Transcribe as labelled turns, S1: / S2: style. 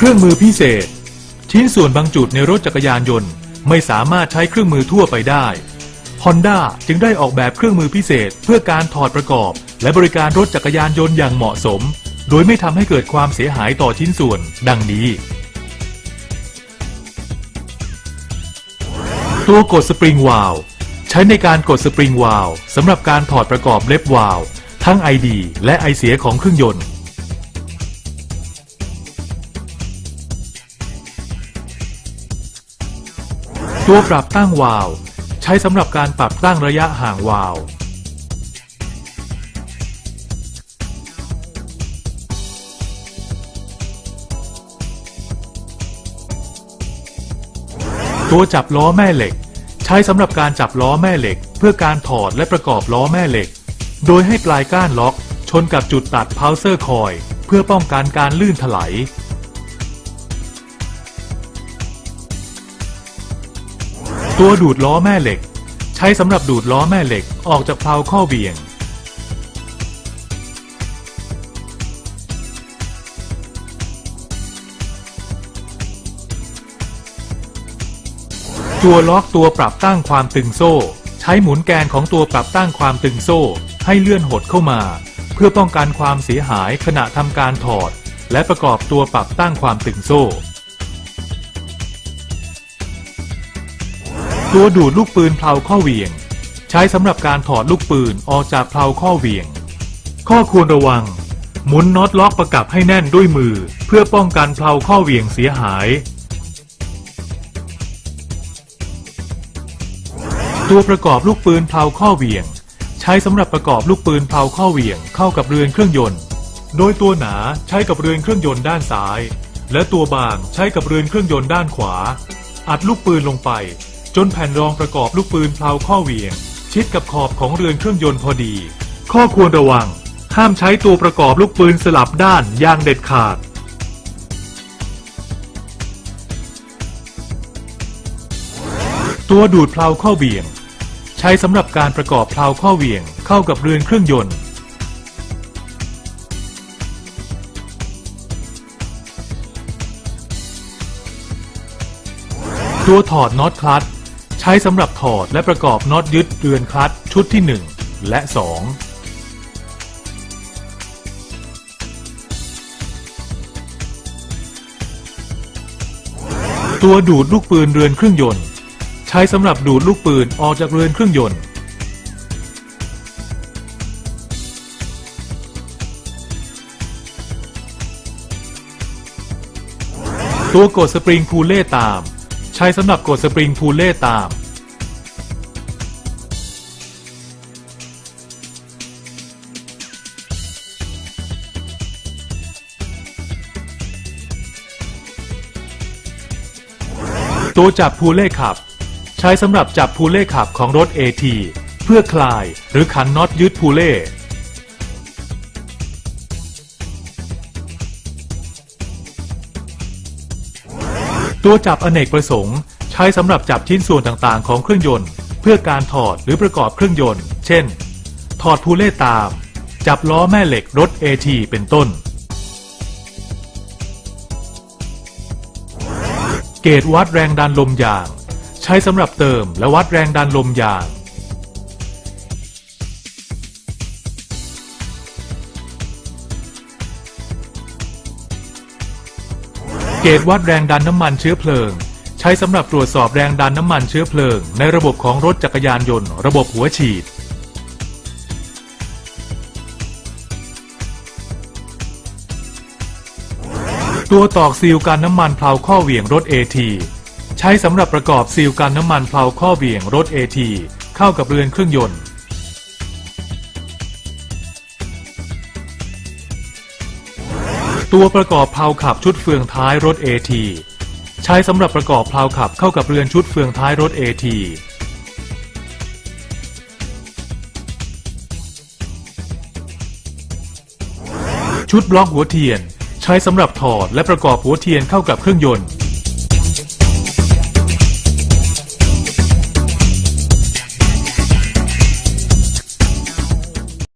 S1: เครื่องมือพิเศษ ชิ้นส่วนบางจุดในรถจักรยานยนต์ไม่สามารถใช้เครื่องมือทั่วไปได้ Honda จึงได้ออกแบบเครื่องมือพิเศษ เพื่อการถอดประกอบ และบริการรถจักรยานยนต์อย่างเหมาะสม โดยไม่ทำให้เกิดความเสียหายต่อชิ้นส่วน ดังนี้ ตัวกดสปริงวาลวใช้ในการกดสปริงวาลวสำหรับการถอดประกอบเล็บวาลวทั้งไอดีและไอเสียของเครื่องยนต์ ตัวปรับตั้งวาล์วใช้สำหรับการปรับตั้งระยะห่างวาล์วตัวจับล้อแม่เหล็ก ใช้สำหรับการจับล้อแม่เหล็ก เพื่อการถอดและประกอบล้อแม่เหล็ก โดยให้ปลายก้านล็อก ชนกับจุดตัดพาวเซอร์คอย เพื่อป้องกันการลื่นถลาย ตัวดูดล้อแม่เหล็ก ใช้สำหรับดูดล้อแม่เหล็กออกจากเพลาข้อเบี่ยง ตัวล็อกตัวปรับตั้งความตึงโซ่ ใช้หมุนแกนของตัวปรับตั้งความตึงโซ่ ให้เลื่อนหดเข้ามา เพื่อป้องกันความเสียหายขณะทำการถอด และประกอบตัวปรับตั้งความตึงโซ่ ตัวดูดลูกปืนเพลาข้อเหวี่ยง ใช้สำหรับการถอดลูกปืนออกจากเพลาข้อเหวี่ยง ข้อควรระวัง หมุนน็อตล็อกประกับให้แน่นด้วยมือ เพื่อป้องกันเพลาข้อเหวี่ยงเสียหาย ตัวประกอบลูกปืนเพลาข้อเหวี่ยง ใช้สำหรับประกอบลูกปืนเพลาข้อเหวี่ยงเข้ากับเรือนเครื่องยนต์ โดยตัวหนาใช้กับเรือนเครื่องยนต์ด้านซ้าย และตัวบางใช้กับเรือนเครื่องยนต์ด้านขวา อัดลูกปืนลงไป จนแผ่นรองประกอบลูกปืนเพลาข้อเหวี่ยง ชิดกับขอบของเรือนเครื่องยนต์พอดี ข้อควรระวัง ห้ามใช้ตัวประกอบลูกปืนสลับด้านอย่างเด็ดขาด ตัวดูดเพลาข้อเบี่ยง ใช้สำหรับการประกอบเพลาข้อเหวี่ยงเข้ากับเรือนเครื่องยนต์ตัวถอดน็อตคลัตช์ ช้สำหรับถอดและประกอบน็อตยึดเรือนคลัตช์ชุดที่ 1 และ 2ตัวดูดลูกปืนเรือนเครื่องยนต์ ใช้สำหรับดูดลูกปืนออกจากเรือนเครื่องยนต์ ตัวกดสปริงพูเล่ตาม ใช้สำหรับกดสปริงพูเล่ตาม ตัวจับพูเล่ขับ ใช้สำหรับจับพูเล่ขับของรถ AT เพื่อคลายหรือขันน็อตยึดพูเล่ ตัวจับอเนกประสงค์ ใช้สำหรับจับชิ้นส่วนต่างๆ ของเครื่องยนต์ เพื่อการถอดหรือประกอบเครื่องยนต์ เช่น ถอดพูเล่ตาม จับล้อแม่เหล็กรถ AT เป็นต้น เกจวัดแรงดันลมยาง ใช้สำหรับเติมและวัดแรงดันลมยาง เกจวัดแรงดันน้ำมันเชื้อเพลิง ใช้สำหรับตรวจสอบแรงดันน้ำมันเชื้อเพลิง ในระบบของรถจักรยานยนต์ ระบบหัวฉีด ตัวตอกซีลกันน้ำมันเพลาข้อเหวี่ยงรถ AT ใช้สำหรับประกอบซีลกันน้ำมันเพลาข้อเหวี่ยงรถ AT เข้ากับเรือนเครื่องยนต์ ตัวประกอบเพลาขับชุดเฟืองท้ายรถ AT ใช้สำหรับประกอบเพลาขับเข้ากับเรือนชุดเฟืองท้ายรถ AT ชุดบล็อกหัวเทียน ใช้สำหรับถอดและประกอบหัวเทียนเข้ากับเครื่องยนต์